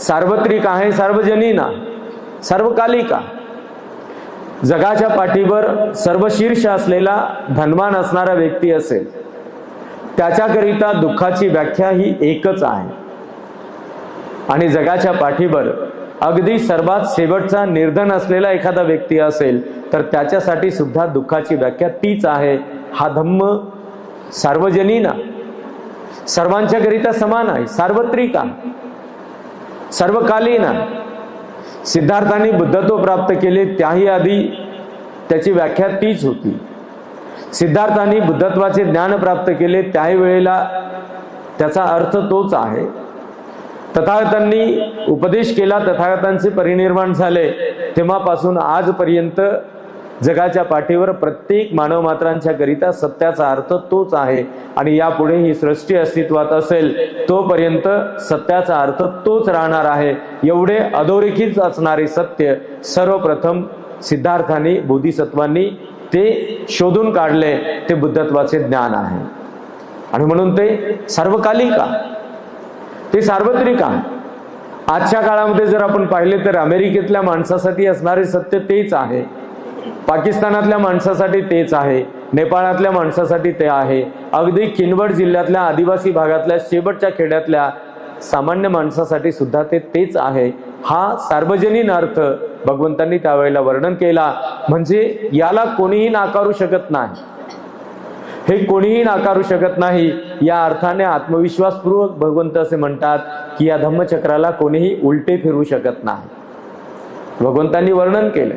सार्वत्रिक आहे सार्वजनीना सर्वकालिका जगाच्या पाठीवर सर्वशीर्ष असलेला धनवान असणारा व्यक्ती असेल त्याच्याकरिता दुःखाची व्याख्या ही एकच आहे. आणि जगाच्या पाठीवर अगदी सर्वात शेवटचा निर्धन असलेला एखादा व्यक्ती असेल तर त्याच्यासाठी सुद्धा दुःखाची व्याख्या तीच आहे. हा धम्म सार्वजनीन सर्वांच्याकरिता समान आहे सार्वत्रिक आहे. सर्वकालीन सिद्धार्थाने बुद्धत्व प्राप्त केले त्याही आधी त्याची व्याख्या तीच होती. सिद्धार्थाने बुद्धत्वाचे ज्ञान प्राप्त केले त्याही वेळेला त्याचा अर्थ तोच आहे. तथागतांनी उपदेश केला तथागतांचे परिनिर्माण झाले. तेव्हापासून आजपर्यंत जगाच्या पाठीवर प्रत्येक मानव मात्रांच्या करिता सत्याचा अर्थ तोच आहे. आणि यापुढे ही सृष्टी अस्तित्वात असेल तोपर्यंत सत्याचा अर्थ तोच राहणार आहे. एवढे अधोरेखित असणारे सत्य सर्वप्रथम सिद्धार्थांनी बोधिसत्वांनी ते शोधून काढले. ते बुद्धत्वाचे ज्ञान आहे. आणि म्हणून ते सार्वकालिक आहे. ते सार्वत्रिक आहे. आजच्या काळामध्ये जर आपण पाहिले तर अमेरिकेतल्या माणसासाठी असणारे सत्य तेच आहे. पाकिस्तानातल्या माणसासाठी तेच आहे नेपाळातल्या माणसासाठी ते आहे. अगदी किनवट जिल्ह्यातल्या आदिवासी भागातल्या शेवटच्या खेड्यातल्या सामान्य माणसासाठी सुद्धा ते तेच आहे. हा सार्वजनिक अर्थ भगवंतांनी त्यावेळेला वर्णन केला. म्हणजे याला कोणीही नाकारू शकत नाही. हे कोणीही नाकारू शकत नाही या अर्थाने आत्मविश्वासपूर्वक भगवंत असे म्हणतात की या धम्मचक्राला कोणीही उलटे फिरू शकत नाही. भगवंतांनी वर्णन केलं.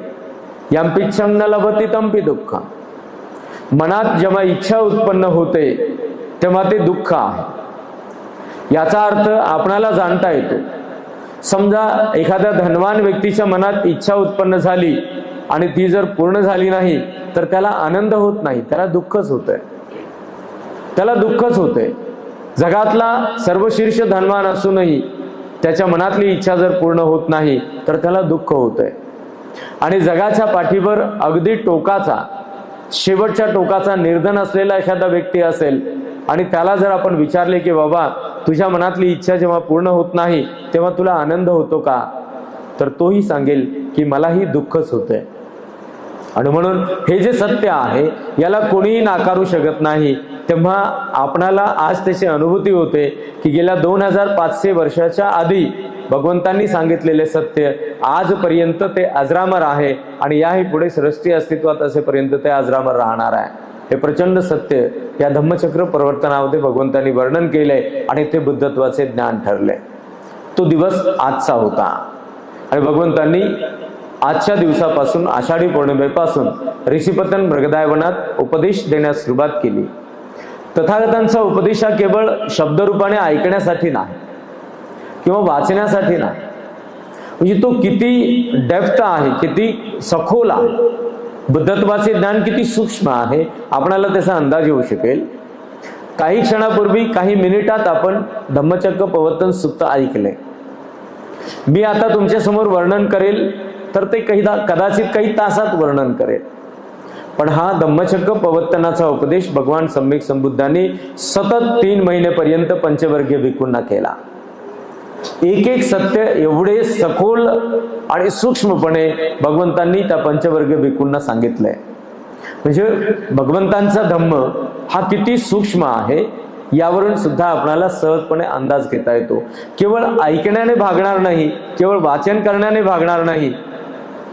यंपिच्छम न लभती तंपी दुःख। मनात जेव्हा इच्छा उत्पन्न होते तेव्हा ते दुःख आहे। याचा अर्थ आपणाला जाणता येतो। समजा एखाद्या धनवान व्यक्तीच्या मनात इच्छा उत्पन्न झाली आणि ती जर पूर्ण झाली नाही तर त्याला आनंद होत नाही त्याला दुःखच होत त्याला दुःखच होते जगातला सर्वशीर्ष धनवान असूनही त्याच्या मनातली इच्छा जर पूर्ण होत नाही तर त्याला दुःख होतंय। आणि जगाच्या पाठीवर अगदी टोकाचा शेवटच्या टोकाचा निर्धन असलेला एखादा व्यक्ती असेल आणि त्याला जर आपण विचारले की बाबा तुझ्या मनातली इच्छा जेव्हा पूर्ण होत नाही तेव्हा तुला आनंद होतो का? तर तोही सांगेल की मलाही दुःखच होतंय. आणि म्हणून हे जे सत्य आहे याला कोणीही नाकारू शकत नाही. तेव्हा आपणाला आज त्याची अनुभूती होते की गेल्या दोन हजार पाचशे वर्षाच्या आधी भगवंतांनी सांगितलेले सत्य आजपर्यंत ते अजरामर आहे आणि याही पुढे सृष्टी अस्तित्वात असेपर्यंत ते अजरामर राहणार आहे. हे प्रचंड सत्य या धम्मचक्र प्रवर्तनामध्ये भगवंतांनी वर्णन केले आणि ते बुद्धत्वाचे ज्ञान ठरले. तो दिवस आजचा होता. आणि भगवंतांनी आजच्या दिवसापासून आषाढी पौर्णिमेपासून ऋषीपतन मृगदायवनात उपदेश देण्यास सुरुवात केली. तथागतांचा उपदेश हा केवळ शब्दरूपाने ऐकण्यासाठी नाही किंवा वाचण्यासाठी नाही म्हणजे तो किती डेप्थ आहे किती सखोल आहे. बुद्धत्वाचे ज्ञान किती सूक्ष्म आहे आपणाला त्याचा अंदाज येऊ शकेल. काही क्षणापूर्वी काही मिनिटात आपण धम्मचक्र पवर्तन सुप्त ऐकले. मी आता तुमच्यासमोर वर्णन करेल तर ते काही कदाचित काही तासात वर्णन करेल. पण हा धम्मचक्र पवर्तनाचा उपदेश भगवान सम्यक संबुद्धांनी सतत तीन महिनेपर्यंत पंचवर्गीय भिक्खूंना केला. एक एक सत्य एवढे सखोल आणि सूक्ष्मपणे भगवंतांनी त्या पंचवर्गीय भिकूंना सांगितलंय. म्हणजे भगवंतांचा धम्म हा किती सूक्ष्म आहे यावरून सुद्धा आपणाला सहजपणे अंदाज घेता येतो. केवळ ऐकण्याने भागणार नाही केवळ वाचन करण्याने भागणार नाही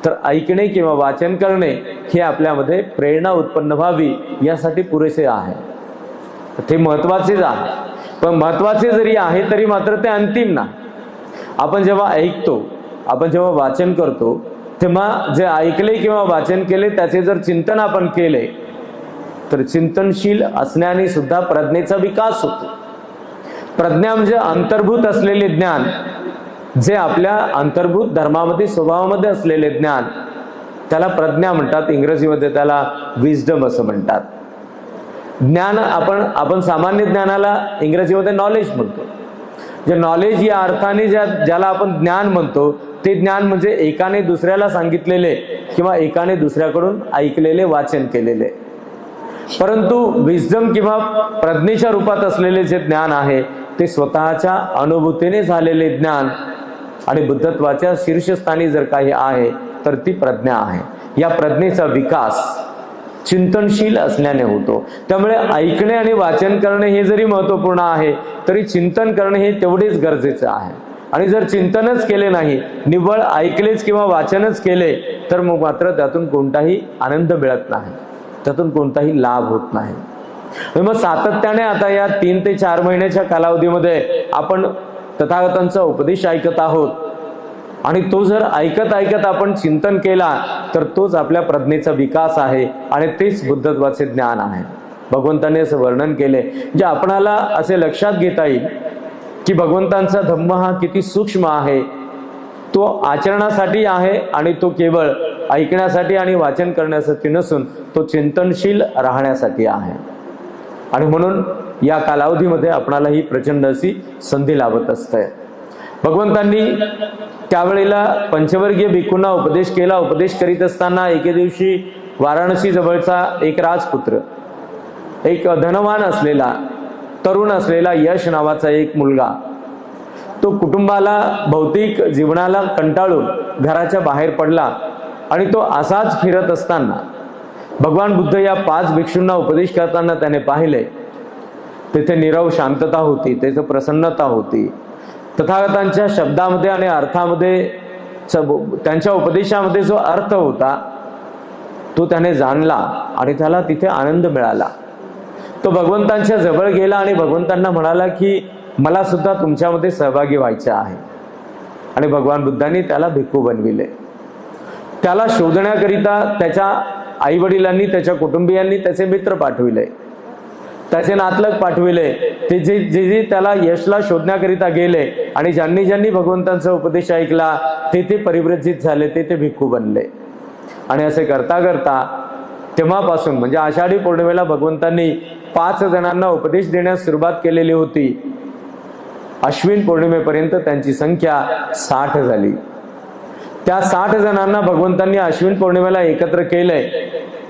तर ऐकणे किंवा वाचन करणे हे आपल्यामध्ये प्रेरणा उत्पन्न व्हावी यासाठी पुरेसे आहे. ते महत्वाचेच आहे. पण महत्त्वाचे जरी आहे तरी मात्र ते अंतिम ना. आपण जेव्हा ऐकतो आपण जेव्हा वाचन करतो तेव्हा जे ऐकले किंवा वाचन केले त्याचे जर चिंतन आपण केले तर चिंतनशील असण्याने सुद्धा प्रज्ञेचा विकास होतो. प्रज्ञा म्हणजे अंतर्भूत असलेले ज्ञान. जे आपल्या अंतर्भूत धर्मामध्ये स्वभावामध्ये असलेले ज्ञान त्याला प्रज्ञा म्हणतात इंग्रजीमध्ये त्याला विजडम असं म्हणतात. ज्ञान आपण आपण सामान्य ज्ञानाला इंग्रजीमध्ये नॉलेज म्हणतो. जे नॉलेज या अर्थाने ज्या ज्याला आपण ज्ञान म्हणतो ते ज्ञान म्हणजे एकाने दुसऱ्याला सांगितलेले किंवा एकाने दुसऱ्याकडून ऐकलेले वाचन केलेले. परंतु विजडम किंवा प्रज्ञेच्या रूपात असलेले जे ज्ञान आहे ते स्वतःच्या अनुभूतीने झालेले ज्ञान आणि बुद्धत्वाच्या शीर्षस्थानी जर काही आहे तर ती प्रज्ञा आहे. या प्रज्ञेचा विकास चिंतनशील असल्याने होतो. त्यामुळे ऐकणे आणि वाचन करणे हे जरी महत्त्वपूर्ण आहे तरी चिंतन करणे हे तेवढेच गरजेचं आहे. आणि जर चिंतनच केले नाही निव्वळ ऐकलेच किंवा वाचनच केले तर मग मात्र त्यातून कोणताही आनंद मिळत नाही. त्यातून कोणताही लाभ होत नाही. मग सातत्याने आता या तीन ते चार महिन्याच्या कालावधीमध्ये आपण तथागतांचा उपदेश ऐकत आहोत. आणि तो जर ऐकत ऐकत आपण चिंतन केला तर तोच आपल्या प्रज्ञेचा विकास आहे आणि तेच बुद्धत्वाचे ज्ञान आहे. भगवंताने असं वर्णन केले जे आपणाला असे लक्षात घेता येईल की भगवंतांचा धम्म हा किती सूक्ष्म आहे. तो आचरणासाठी आहे आणि तो केवळ ऐकण्यासाठी आणि वाचन करण्यासाठी नसून तो चिंतनशील राहण्यासाठी आहे. आणि म्हणून या कालावधीमध्ये आपणाला ही प्रचंड अशी संधी लाभत असते. भगवंतांनी त्यावेळेला पंचवर्गीय भिकूंना उपदेश केला. उपदेश करीत असताना एके दिवशी वाराणसी जवळचा एक राजपुत्र एक धनवान असलेला तरुण असलेला यश नावाचा एक मुलगा तो कुटुंबाला भौतिक जीवनाला कंटाळून घराच्या बाहेर पडला आणि तो असाच फिरत असताना भगवान बुद्ध या पाच भिक्षूंना उपदेश करताना त्याने पाहिले. तेथे निरव शांतता होती तेथे प्रसन्नता होती. तथागतांच्या शब्दामध्ये आणि अर्थामध्ये त्यांच्या उपदेशामध्ये जो अर्थ होता तो त्याने जाणला आणि त्याला तिथे आनंद मिळाला. तो भगवंतांच्या जवळ गेला आणि भगवंतांना म्हणाला की मला सुद्धा तुमच्यामध्ये सहभागी व्हायचे आहे. आणि भगवान बुद्धांनी त्याला भिक्खू बनविले. त्याला शोधण्याकरिता त्याच्या आई वडिलांनी त्याच्या कुटुंबियांनी त्याचे मित्र पाठविले. त्याचे नातलग पाठविले. ते जे जे जे त्याला यशला शोधण्याकरिता गेले आणि ज्यांनी ज्यांनी भगवंतांचा उपदेश ऐकला ते ते परिव्रजित झाले ते ते भिक्खू बनले. आणि असे करता करता तेव्हापासून म्हणजे आषाढी पौर्णिमेला भगवंतांनी पाच जणांना उपदेश देण्यास सुरुवात केलेली होती. अश्विन पौर्णिमेपर्यंत त्यांची संख्या साठ झाली. त्या साठ जणांना भगवंतांनी अश्विन पौर्णिमेला एकत्र केलंय.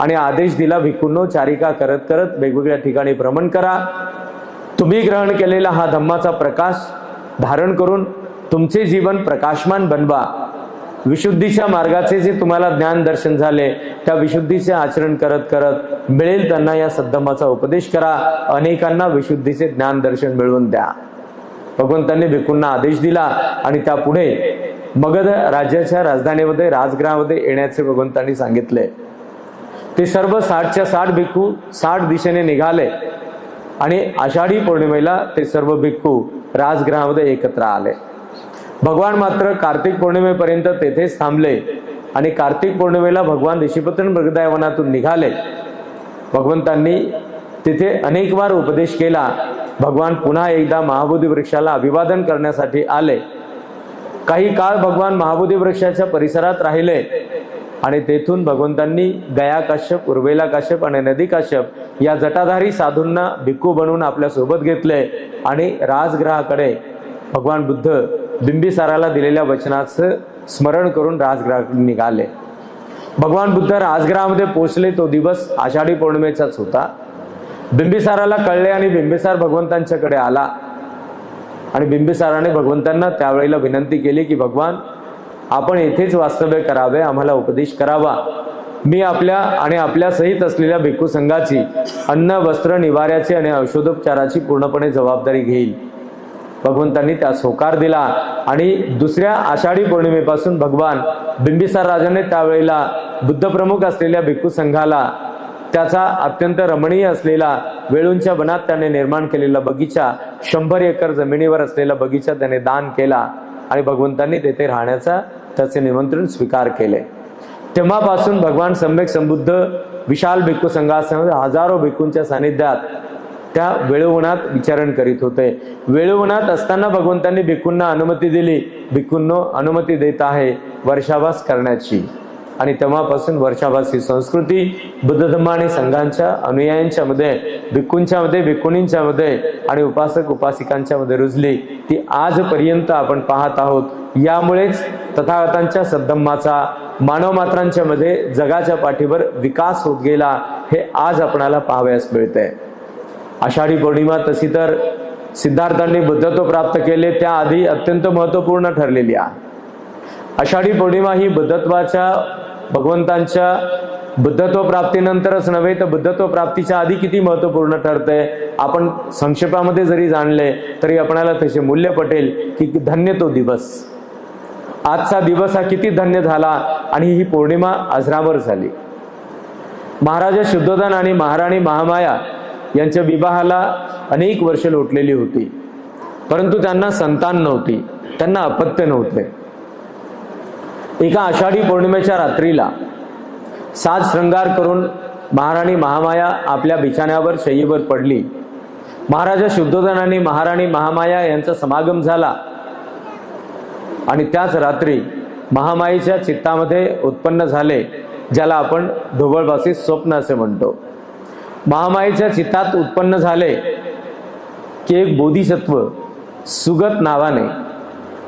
आणि आदेश दिला भिकूंनो चारिका करत करत वेगवेगळ्या ठिकाणी भ्रमण करा. तुम्ही ग्रहण केलेला हा धम्माचा प्रकाश धारण करून तुमचे जीवन प्रकाशमान बनवा. विशुद्धीच्या मार्गाचे जे तुम्हाला ज्ञान दर्शन झाले त्या विशुद्धीचे आचरण करत करत मिळेल त्यांना या सद्धम्माचा उपदेश करा. अनेकांना विशुद्धीचे ज्ञान दर्शन मिळवून द्या. भगवंतांनी भिकूंना आदेश दिला आणि त्यापुढे मगध राज्याच्या राजधानीमध्ये राजगृहामध्ये येण्याचे भगवंतांनी सांगितले. ते सर्व साठच्या साठ भिक्खू साठ दिशेने निघाले. आणि आषाढी पौर्णिमेला ते सर्व भिक्खू राजगृहामध्ये एकत्र आले. भगवान मात्र कार्तिक पौर्णिमेपर्यंत तेथेच थांबले आणि कार्तिक पौर्णिमेला भगवान ऋषीपतन मृगदायवनातून निघाले. भगवंतांनी तिथे अनेक वार उपदेश केला. भगवान पुन्हा एकदा महाबोधी वृक्षाला अभिवादन करण्यासाठी आले. काही काळ भगवान महाबोधी वृक्षाच्या परिसरात राहिले. आणि तेथून भगवंतांनी गया काश्यप उर्वेला काश्यप आणि नदी काश्यप या जटाधारी साधूंना भिक्खू बनवून आपल्यासोबत घेतले आणि राजग्रहाकडे भगवान बुद्ध बिंबिसाराला दिलेल्या वचनाचं स्मरण करून राजग्रहाकडे निघाले. भगवान बुद्ध राजगृहामध्ये पोचले तो दिवस आषाढी पौर्णिमेचाच होता. बिंबिसाराला कळले आणि बिंबिसार भगवंतांच्याकडे आला. आणि बिंबिसाराने भगवंतांना त्यावेळेला विनंती केली की भगवान आपण येथेच वास्तव्य करावे आम्हाला उपदेश करावा. मी आपल्या आणि आपल्या सहित असलेल्या भिक्खू संघाची अन्न वस्त्र निवाऱ्याची आणि औषधोपचाराची पूर्णपणे जबाबदारी घेईल. भगवंतांनी त्यास होकार दिला आणि दुसऱ्या आषाढी पौर्णिमेपासून भगवान बिंबिसार राजाने त्यावेळेला बुद्धप्रमुख असलेल्या भिक्खू संघाला त्याचा अत्यंत रमणीय असलेला वेळूंच्या वनात त्याने निर्माण केलेला बगीचा शंभर एकर जमिनीवर असलेला बगीचा त्याने दान केला. आणि भगवंतांनी तेथे राहण्याचा त्याचे निमंत्रण स्वीकार केले. तेव्हापासून भगवान सम्यक समृद्ध विशाल भिक्खू संघासह हजारो भिक्खूंच्या सानिध्यात त्या वेळुवनात विचारण करीत होते. वेळुवनात असताना भगवंतांनी भिक्खूंना अनुमती दिली. भिक्खूंनो अनुमती देत आहे वर्षावास करण्याची. आणि तेव्हापासून वर्षावास ही संस्कृती बुद्ध धम्म आणि संघांच्या अनुयायांच्या मध्ये भिक्खूंच्या मध्ये भिक्खुनींच्या मध्ये आणि उपासक उपासिकांच्या मध्ये रुजली ती आजपर्यंत आपण पाहत आहोत. यामुळेच तथागतांच्या सद्धम्माचा मानव मात्रांच्या मध्ये जगाच्या पाठीवर विकास होत गेला हे आज आपणाला पाहावयास मिळते आषाढी पौर्णिमा तशी तर सिद्धार्थांनी बुद्धत्व प्राप्त केले त्याआधी अत्यंत महत्त्वपूर्ण ठरलेली आहे. आषाढी पौर्णिमा ही बुद्धत्वाच्या भगवंतांच्या बुद्धत्व प्राप्तीनंतरच नव्हे तर बुद्धत्व प्राप्तीच्या आधी किती महत्त्वपूर्ण ठरते आपण संक्षेपामध्ये जरी जाणले तरी आपणाला त्याचे मूल्य पटेल की धन्य तो दिवस. आजचा दिवस हा किती धन्य झाला आणि ही पौर्णिमा अजरावर झाली. महाराजा शुद्धोधन आणि महाराणी महामाया यांच्या विवाहाला अनेक वर्ष लोटलेली होती. परंतु त्यांना संतान नव्हती त्यांना अपत्य नव्हते. एका आषाढी पौर्णिमेच्या रात्रीला साज श्रंगार करून महाराणी महामाया आपल्या बिछाण्यावर शय्येवर पडली. महाराजा शुद्धोधन आणि महाराणी महामाया यांचा समागम झाला. आणि त्याच रात्री महामाईच्या चित्तामध्ये उत्पन्न झाले ज्याला आपण ढोबळबासी स्वप्न असे म्हणतो. महामाईच्या चित्तात उत्पन्न झाले की एक बोधिसत्व सुगत नावाने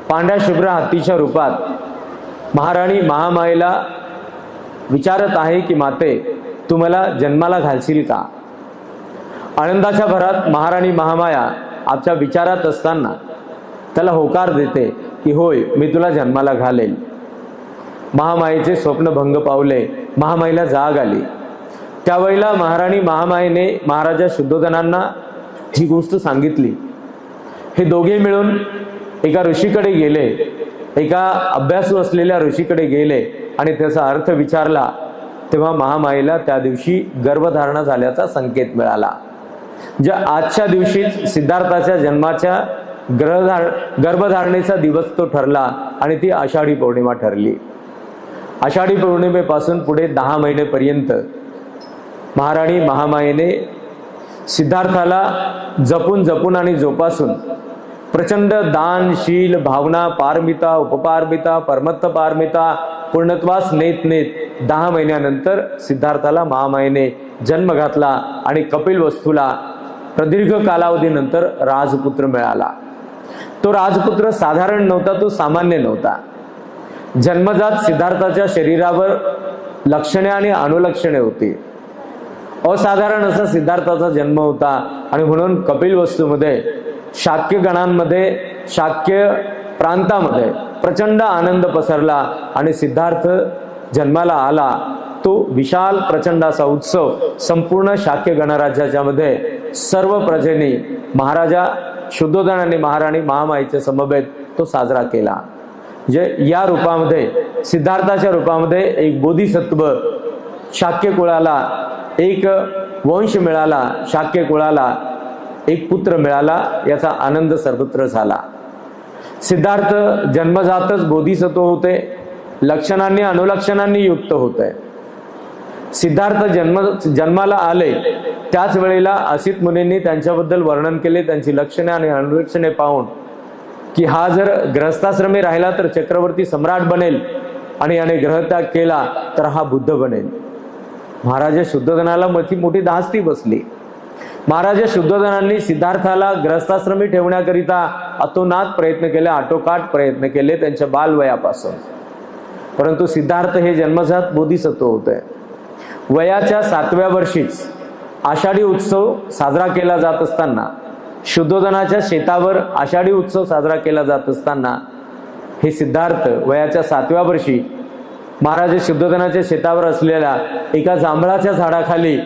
पांढऱ्या शुभ्र हत्तीच्या रूपात महाराणी महामाईला विचारत आहे की माते तू मला जन्माला घालशील का? आनंदाच्या भरात महाराणी महामाया आपच्या विचारात असताना त्याला होकार देते की होय मी तुला जन्माला घालेल. महामाईचे स्वप्न भंग पावले महामाईला जाग आली. त्यावेळेला महाराणी महामाईने महाराजा शुद्धोधनांना ही गोष्ट सांगितली. हे दोघे मिळून एका ऋषीकडे गेले. एका अभ्यासू असलेल्या ऋषीकडे गेले आणि त्याचा अर्थ विचारला तेव्हा महामाईला त्या दिवशी गर्भधारणा झाल्याचा संकेत मिळाला. ज्या आजच्या दिवशीच सिद्धार्थाच्या जन्माच्या ग्रहधार गर्भधारणेचा दिवस तो ठरला आणि ती आषाढी पौर्णिमा ठरली. आषाढी पौर्णिमेपासून पुढे दहा महिनेपर्यंत महाराणी महामायेने सिद्धार्थाला जपून जपून आणि जोपासून प्रचंड दानशील भावना पारमिता उपपारमिता परमत्त पारमिता पूर्णत्वास नेत नेत दहा महिन्यानंतर सिद्धार्थाला महामायेने जन्म घातला आणि कपिल वस्तूला प्रदीर्घ कालावधीनंतर राजपुत्र मिळाला. तो राजपुत्र साधारण नव्हता तो सामान्य नव्हता. जन्मजात सिद्धार्थाच्या शरीरावर लक्षणे आणि अनुलक्षणे होती. असाधारण असा सिद्धार्थाचा जन्म होता आणि म्हणून कपिल वस्तूमध्ये शाक्य गणांमध्ये शाक्य प्रांतामध्ये प्रचंड आनंद पसरला आणि सिद्धार्थ जन्माला आला. तो विशाल प्रचंड असा उत्सव संपूर्ण शाक्य गणराज्याच्या मध्ये सर्व प्रजेनी महाराजा शुद्धोधन आणि महाराणी महामाईच्या समवेत तो साजरा केला. जे या रूपामध्ये सिद्धार्थाच्या रूपामध्ये एक बोधिसत्व शाक्य कुळाला एक वंश मिळाला शाक्य कुळाला एक पुत्र मिळाला याचा आनंद सर्वत्र झाला. सिद्धार्थ जन्मजातच बोधिसत्व होते लक्षणांनी अनुलक्षणांनी युक्त होते. सिद्धार्थ जन्म जन्माला आले त्याच वेळेला असित मुनींनी त्यांच्याबद्दल वर्णन केले त्यांची लक्षणे आणि अनुलक्षणे पाहून की हा जर ग्रहस्थाश्रमी राहिला तर चक्रवर्ती सम्राट बनेल आणि याने ग्रहत्याग केला तर हा बुद्ध बनेल. महाराजा शुद्धधनाला मती मोठी धास्ती बसली. महाराजा शुद्धोधनांनी सिद्धार्थाला ग्रहस्थाश्रमी ठेवण्याकरिता अतोनात प्रयत्न केले आटोकाट प्रयत्न केले त्यांच्या बालवयापासून. परंतु सिद्धार्थ हे जन्मजात बोधिसत्व होते. वयाच्या सातव्या वर्षीच आषाढी उत्सव साजरा केला जात असताना शुद्धोधनाच्या शेतावर आषाढी उत्सव साजरा केला जात असताना हे सिद्धार्थ वयाच्या सातव्या वर्षी महाराज शुद्धोधनाच्या शेतावर असलेल्या एका जांभळाच्या झाडाखाली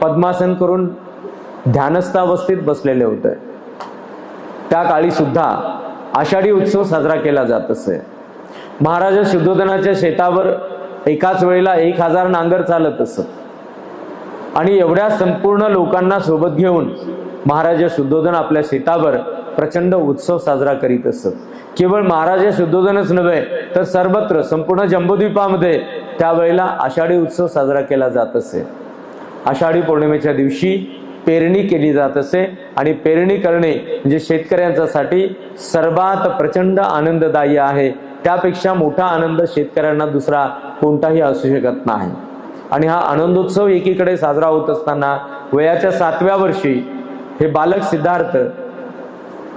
पद्मासन करून ध्यानस्थावस्थेत बसलेले होते. त्या काळी सुद्धा आषाढी उत्सव साजरा केला जात असे. महाराजा शुद्धोधनाच्या शेतावर एकाच वेळेला एक हजार नांगर चालत असत. आणि एवढ्या संपूर्ण लोकांना सोबत घेऊन महाराजा शुद्धोधन आपल्या शेतावर प्रचंड उत्सव साजरा करीत असत. केवळ महाराजा शुद्धोधनच नव्हे तर सर्वत्र संपूर्ण जम्बूद्वीपामध्ये त्यावेळेला आषाढी उत्सव साजरा केला जात असे. आषाढी पौर्णिमेच्या दिवशी पेरणी केली जात असे आणि पेरणी करणे म्हणजे शेतकऱ्यांच्यासाठी सर्वात प्रचंड आनंददायी आहे. त्यापेक्षा मोठा आनंद शेतकऱ्यांना दुसरा कोणताही असू शकत नाही. आणि हा आनंदोत्सव एकीकडे साजरा होत असताना वयाच्या सातव्या वर्षी हे बालक सिद्धार्थ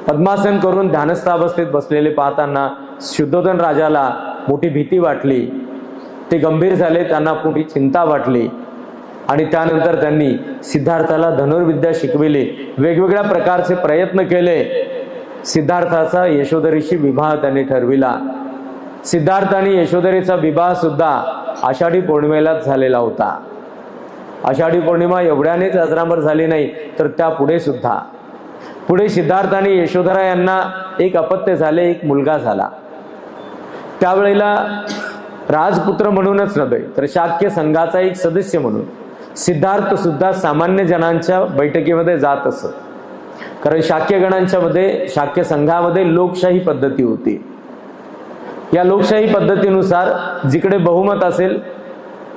पद्मासन करून ध्यानस्थावस्थेत बसलेले पाहताना शुद्धोधन राजाला मोठी भीती वाटली. ते गंभीर झाले त्यांना मोठी चिंता वाटली. आणि त्यानंतर त्यांनी सिद्धार्थाला धनुर्विद्या शिकविली. वेगवेगळ्या प्रकारचे प्रयत्न केले. सिद्धार्थाचा यशोधरीशी विवाह त्यांनी ठरविला. सिद्धार्थ आणि यशोधरीचा विवाह सुद्धा आषाढी पौर्णिमेलाच झालेला होता. आषाढी पौर्णिमा एवढ्यानेच अजरामर झाली नाही तर त्या पुढे सुद्धा. पुढे सिद्धार्थ आणि यशोधरा यांना एक अपत्य झाले एक मुलगा झाला. त्यावेळेला राजपुत्र म्हणूनच नव्हे तर शाक्य संघाचा एक सदस्य म्हणून. सिद्धार्थ सुद्धा सामान्य जनांच्या बैठकीमध्ये जात असत. कारण शाक्य गणांच्या मध्ये शाक्य संघामध्ये लोकशाही पद्धती होती. या लोकशाही पद्धतीनुसार जिकडे बहुमत असेल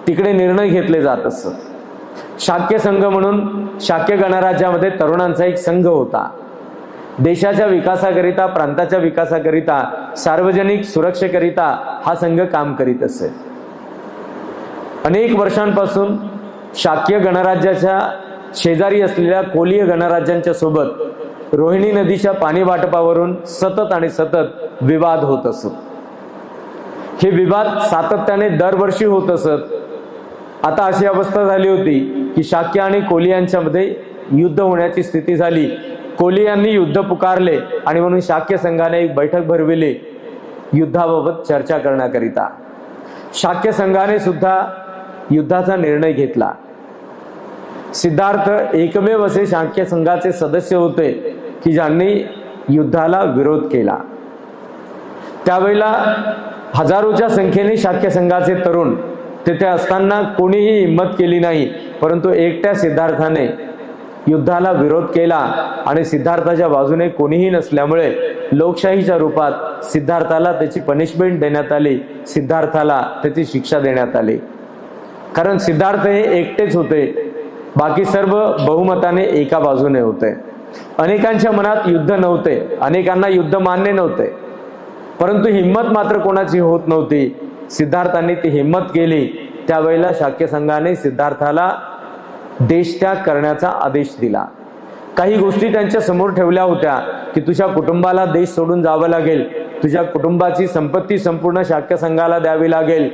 तिकडे निर्णय घेतले जात असत. शाक्य संघ म्हणून शाक्य गणराज्यामध्ये तरुणांचा एक संघ होता. देशाच्या विकासाकरिता प्रांताच्या विकासाकरिता सार्वजनिक सुरक्षेकरिता हा संघ काम करीत असे. अनेक वर्षांपासून शाक्य गणराज्याच्या शेजारी असलेल्या कोलीय गणराज्यांच्या सोबत रोहिणी नदीच्या पाणी वाटपावरून सतत आणि सतत विवाद होत असत. हे विवाद सातत्याने दरवर्षी होत असत. आता अशी अवस्था झाली होती की शाक्य आणि कोलियांच्या मध्ये युद्ध होण्याची स्थिती झाली. कोलियांनी युद्ध पुकारले आणि म्हणून शाक्य संघाने एक बैठक भरविली. युद्धाबाबत चर्चा करण्याकरिता. शाक्य संघाने सुद्धा युद्धाचा निर्णय घेतला. सिद्धार्थ एकमेव असे शाक्य संघाचे सदस्य होते की ज्यांनी युद्धाला विरोध केला. त्यावेळेला हजारोच्या संख्येने शाक्य संघाचे तरुण तेथे असताना कोणीही हिंमत केली नाही परंतु एकट्या सिद्धार्थाने युद्धाला विरोध केला आणि सिद्धार्थाच्या बाजूने कोणीही नसल्यामुळे लोकशाहीच्या रूपात सिद्धार्थाला त्याची पनिशमेंट देण्यात आली सिद्धार्थाला त्याची शिक्षा देण्यात आली. कारण सिद्धार्थ हे एकटेच होते बाकी सर्व बहुमताने एका बाजूने होते. अनेकांच्या मनात युद्ध नव्हते. अनेकांना युद्ध मान्य नव्हते. परंतु हिंमत मात्र कोणाची होत नव्हती. सिद्धार्थांनी ती हिंमत केली. त्यावेळेला शाक्य संघाने सिद्धार्थाला देशत्याग करण्याचा आदेश दिला. काही गोष्टी त्यांच्यासमोर ठेवल्या होत्या की तुझ्या कुटुंबाला देश सोडून जावं लागेल. तुझ्या कुटुंबाची संपत्ती संपूर्ण शाक्य संघाला द्यावी लागेल.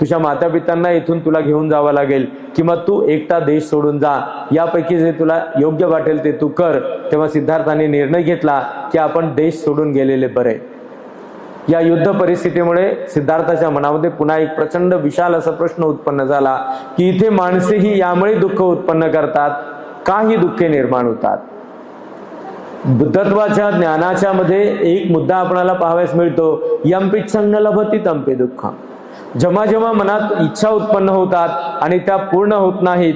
तुझ्या माता पित्यांना इथून तुला घेऊन जावं लागेल. किंवा तू एकटा देश सोडून जा. यापैकी जे तुला योग्य वाटेल ते तू कर. तेव्हा सिद्धार्थाने निर्णय घेतला की आपण देश सोडून गेलेले बरे. या युद्ध परिस्थितीमुळे सिद्धार्थाच्या मनामध्ये पुन्हा एक प्रचंड विशाल असा प्रश्न उत्पन्न झाला की इथे माणसेही यामुळे दुःख उत्पन्न करतात का ही दुःखे निर्माण होतात. बुद्धत्वाच्या ज्ञानाच्या मध्ये एक मुद्दा आपणाला पाहावयास मिळतो. यम पिच्छंग लभती तंपे दुःख जेव्हा जेव्हा मनात इच्छा उत्पन्न होतात आणि त्या पूर्ण होत नाहीत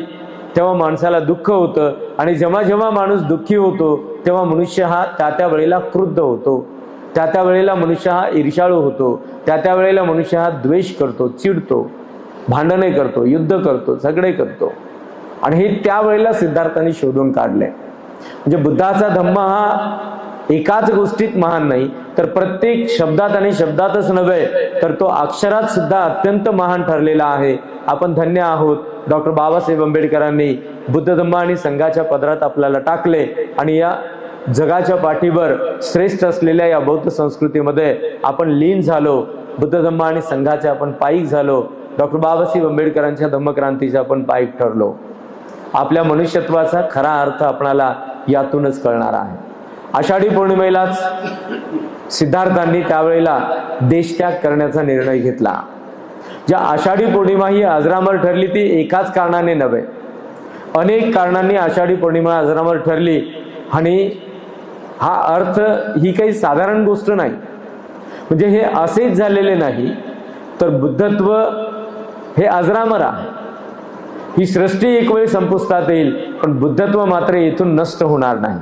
तेव्हा माणसाला दुःख होतं. आणि जेव्हा जेव्हा माणूस दुःखी होतो तेव्हा मनुष्य हा त्या त्या वेळेला क्रुद्ध होतो. त्या त्या वेळेला मनुष्य हा ईर्षाळू होतो. त्या त्या वेळेला मनुष्य हा द्वेष करतो चिडतो भांडणे करतो युद्ध करतो झगडे करतो. आणि हे त्यावेळेला सिद्धार्थांनी शोधून काढले. म्हणजे बुद्धाचा धम्म हा एकाच गोष्टीत महान नाही तर प्रत्येक शब्दात आणि शब्दातच नव्हे तर तो अक्षरात सुद्धा अत्यंत महान ठरलेला आहे. आपण धन्य आहोत. डॉक्टर बाबासाहेब आंबेडकरांनी बुद्ध धम्म आणि संघाच्या पदरात आपल्याला टाकले आणि या जगाच्या पाठीवर श्रेष्ठ असलेल्या या बौद्ध संस्कृतीमध्ये आपण लीन झालो. बुद्ध धम्म आणि संघाचे आपण पायिक झालो. डॉक्टर बाबासाहेब आंबेडकरांच्या धम्मक्रांतीचे आपण पायिक ठरलो. आपल्या मनुष्यत्वाचा खरा अर्थ आपणाला यातूनच कळणार आहे. आषाढी पौर्णिमेलाच सिद्धार्थांनी त्यावेळेला देशत्याग करण्याचा निर्णय घेतला. ज्या आषाढी पौर्णिमा ही अजरामर ठरली ती एकाच कारणाने नव्हे. अनेक कारणांनी आषाढी पौर्णिमा अजरामर ठरली. आणि हा अर्थ ही काही साधारण गोष्ट नाही. म्हणजे हे असेच झालेले नाही तर बुद्धत्व हे अजरामर आहे. ही सृष्टी एक वेळ संपुष्टात येईल पण बुद्धत्व मात्र येथून नष्ट होणार नाही.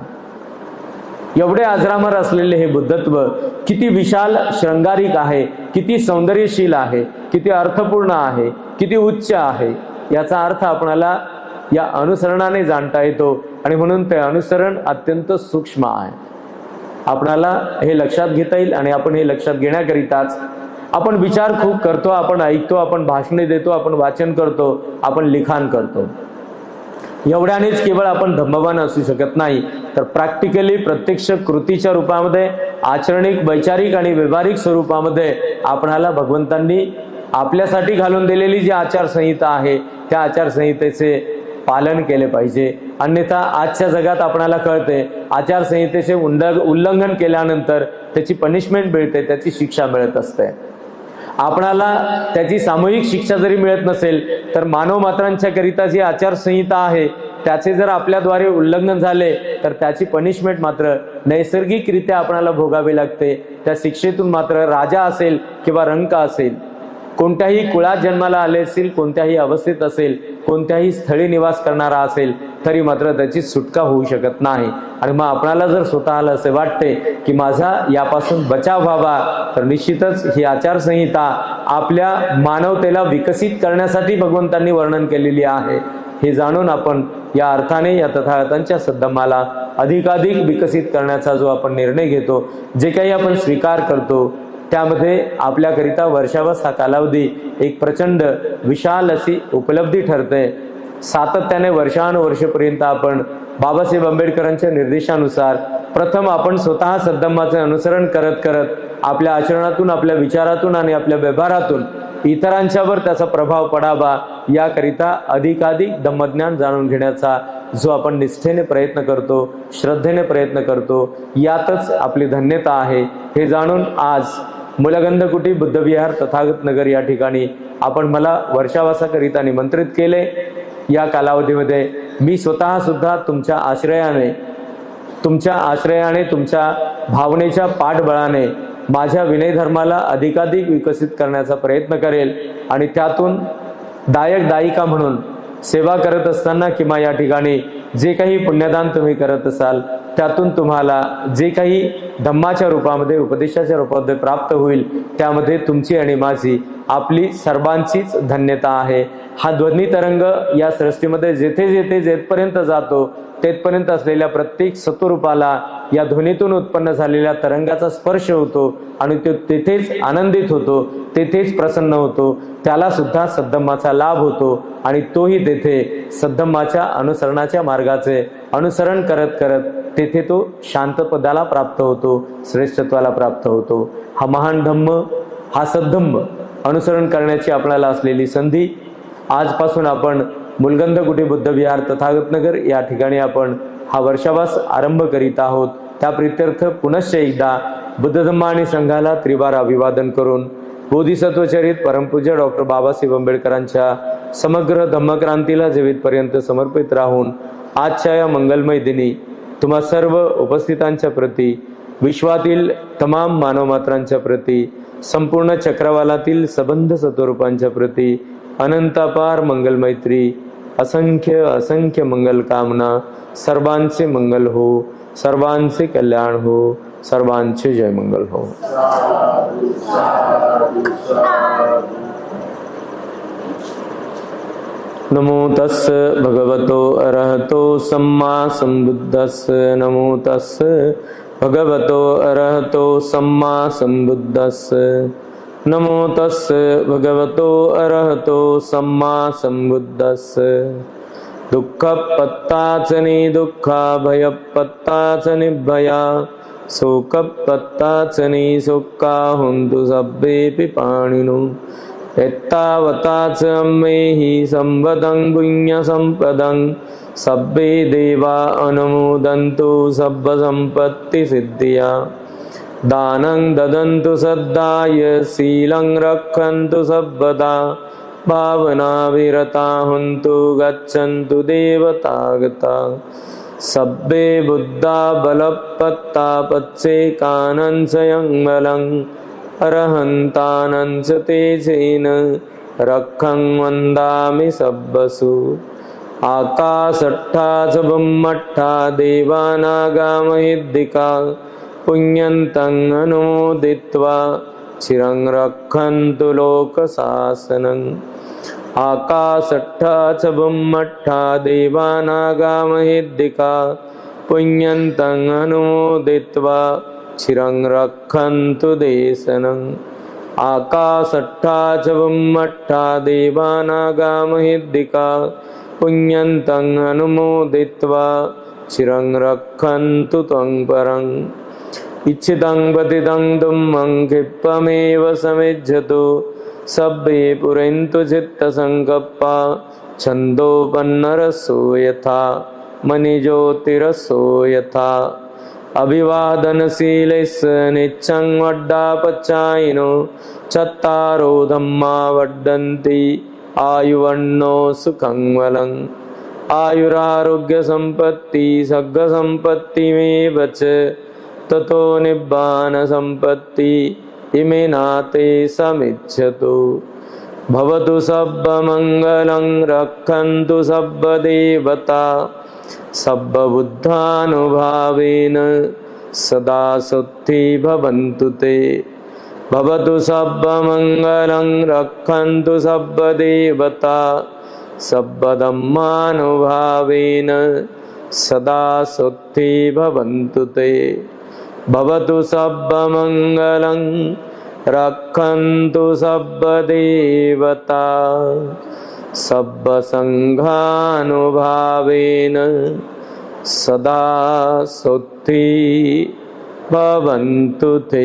एवढे आजरामर असलेले हे बुद्धत्व किती विशाल श्रंगारिक आहे किती सौंदर्यशील आहे किती अर्थपूर्ण आहे किती उच्च आहे याचा अर्थ आपणाला या अनुसरणाने जाणता येतो आणि म्हणून ते अनुसरण अत्यंत सूक्ष्म आहे. आपणाला हे लक्षात घेता येईल आणि आपण हे लक्षात घेण्याकरिताच आपण विचार खूप करतो आपण ऐकतो आपण भाषणे देतो आपण वाचन करतो आपण लिखाण करतो. एवढ्यानेच केवळ आपण धम्मवान असू शकत नाही. तर प्रॅक्टिकली प्रत्यक्ष कृतीच्या रूपामध्ये आचरणिक वैचारिक आणि व्यवहारिक स्वरूपामध्ये आपणाला भगवंतांनी आपल्यासाठी घालून दिलेली जी आचारसंहिता आहे त्या आचारसंहितेचे पालन केले पाहिजे. अन्यथा आजच्या जगात आपणाला कळते आचारसंहितेचे उल्लंघन केल्यानंतर त्याची पनिशमेंट मिळते त्याची शिक्षा मिळत असते. आपणाला त्याची सामूहिक शिक्षा जरी मिळत नसेल तर मानव मात्रांच्या करिता जी आचारसंहिता आहे त्याचे जर आपल्याद्वारे उल्लंघन झाले तर त्याची पनिशमेंट मात्र नैसर्गिकरित्या आपणाला भोगावी लागते. त्या शिक्षेतून मात्र राजा असेल किंवा रंक असेल. कोणत्याही कुळात जन्माला आले असेल कोणत्याही अवस्थेत असेल कोणत्याही स्थळी निवास करणारा असेल तरी मात्र त्याची सुटका होऊ शकत नाही. आणि मग आपणाला जर स्वतःला असे वाटते की माझा यापासून बचाव व्हावा तर निश्चितच ही आचारसंहिता आपल्या मानवतेला विकसित करण्यासाठी भगवंतांनी वर्णन केलेली आहे. हे जाणून आपण या अर्थाने या तथागतांच्या सद्धमाला अधिकाधिक विकसित करण्याचा जो आपण निर्णय घेतो जे काही आपण स्वीकार करतो त्यामध्ये आपल्याकरिता वर्षावस हा कालावधी एक प्रचंड विशाल अशी उपलब्धी ठरते. सातत्याने वर्षानुवर्षपर्यंत आपण बाबासाहेब आंबेडकरांच्या निर्देशानुसार प्रथम आपण स्वतः सद्धम्माचे अनुसरण करत करत आपल्या आचरणातून आपल्या विचारातून आणि आपल्या व्यवहारातून इतरांच्यावर त्याचा प्रभाव पडावा याकरिता अधिकाधिक धम्मज्ञान जाणून घेण्याचा जो आपण निष्ठेने प्रयत्न करतो श्रद्धेने प्रयत्न करतो यातच आपली धन्यता आहे हे जाणून आज मुलगंधकुटी बुद्धविहार तथागत नगर या ठिकाणी आपण मला वर्षावासाकरिता निमंत्रित केले. या कालावधीमध्ये मी स्वतः सुद्धा तुमच्या आश्रयाने तुमच्या आश्रयाने तुमच्या भावनेच्या पाठबळाने माझ्या विनयधर्माला अधिकाधिक विकसित करण्याचा प्रयत्न करेल आणि त्यातून दायक दायिका म्हणून सेवा करत असताना किंवा या ठिकाणी जे काही पुण्यदान तुम्ही करत असाल त्यातून तुम्हाला जे काही धम्माच्या रूपामध्ये उपदेशाच्या रूपामध्ये प्राप्त होईल त्यामध्ये तुमची आणि माझी आपली सर्वांचीच धन्यता आहे. हा ध्वनी तरंग या सृष्टीमध्ये जेथे जेथे जेथपर्यंत जातो तेथपर्यंत असलेल्या प्रत्येक सत्वरूपाला या ध्वनीतून उत्पन्न झालेल्या तरंगाचा स्पर्श होतो आणि तो तेथेच आनंदित होतो तेथेच प्रसन्न होतो. त्याला सुद्धा सद्धम्माचा लाभ होतो आणि तोही तेथे सद्धम्माच्या अनुसरणाच्या मार्गाचे अनुसरण करत करत तेथे तो शांतपदाला प्राप्त होतो श्रेष्ठत्वाला प्राप्त होतो. हा महान धम्म हा सद्धम्म अनुसरण करण्याची आपल्याला असलेली संधी. आजपासून आपण मुलगंध कुटे बुद्धविहार तथागतनगर या ठिकाणी आपण हा वर्षावास आरंभ करीत आहोत. त्या प्रित्यर्थ पुनश्च एकदा बुद्धधम्म आणि संघाला त्रिवार अभिवादन करून बोधिसत्वचरित परमपूज्य डॉक्टर बाबासाहेब आंबेडकरांच्या समग्र धम्मक्रांतीला जीवितपर्यंत समर्पित राहून आजच्या या मंगलमय दिनी तुम्हा सर्व उपस्थितांच्या प्रती विश्वातील तमाम मानवमात्रांच्या प्रती संपूर्ण चक्रवालातील सबंध सत्वरूपांच्या प्रती अनंतापार मंगल मैत्री असंख्य असंख्य मंगल कामना, सर्वांचे मंगल हो, सर्वांचे कल्याण हो, सर्वांचे जय मंगल हो. नमो तस् भगवतो, अरहतो सम्मा सम्बुद्धस् नमो तस् भगवतो अरहतो सम्मा सम्बुद्धस्। नमो तस् भगवतो अरहतो सम्मा सम्बुद्धस्। दुःखपत्ताचनि दुःखा भयपत्ताच निभया शोकपत्ताचनि शोका हुन्तु सभ्येऽपि पाणिनो එත්තාවතාච මෙහි සම්බදං පුඤ්ඤ සම්පදං සබ්බේ දේවා අනුමෝදන්තු සබ්බ සම්පත්ති සිද්ධියා. දානං දදන්තු සද්දාය සීලං රක්ඛන්තු සබ්බදා. භාවනා විරතා හුන්තු ගච්ඡන්තු දේවතාගතා සබ්බේ බුද්ධා බලප්පත්තා පච්චේ කානං සයං බලං. અરહંતાનં ચ તેજેન રખં વંદામિ સબ્બસુ આકાશઠ્ઠા ચ બ્રહ્મઠ્ઠા દેવાનાગામહિદ્દિકા પુણ્યંતં અનુમોદિત્વા ચિરં રખંતુ લોકશાસનં આકાશઠ્ઠા ચ બ્રહ્મઠ્ઠા દેવાનાગામહિદ્દિકા પુણ્યંતં અનુમોદિત્વા चिरं रक्षन्तु देशनम् आकाशट्ठा च बुम्मट्ठा देवानागामहिद्दिका पुण्यन्तम् अनुमोदित्वा चिरं रक्षन्तु त्वं परम् इच्छितं पतितं दुम्मं क्षिप्पमेव समिज्यतु सभ्ये पुरन्तु चित्तसङ्कप्पा छन्दोपन्नरसो यथा मणिज्योतिरसो यथा అభివాదనశీలైస్ నిత్యం వడ్డాపచ్చాయిను చత్తారో ధమ్మా వడ్డంతి ఆయువన్నో సుఖం వలం ఆయురారోగ్య సంపత్తి సగ్గ సంపత్తి మే బచ తతో నిబ్బాన సంపత్తి ఇమే నాతే సమిచ్చతు. భవతు సబ్బ మంగళం రక్షంతు సబ్బ దేవతా सब्बबुद्धानुभावेन सदा सुत्थि भवन्तु ते। भवतु सब्बमङ्गलं रक्षन्तु सब्बदेवता। सब्बदम्मानुभावेन सदा सुत्थि भवन्तु ते। भवतु सब्बमङ्गलं रक्षन्तु सब्बदेवता सब्बसङ्घानुभावेन सदा सुत्थि भवन्तु ते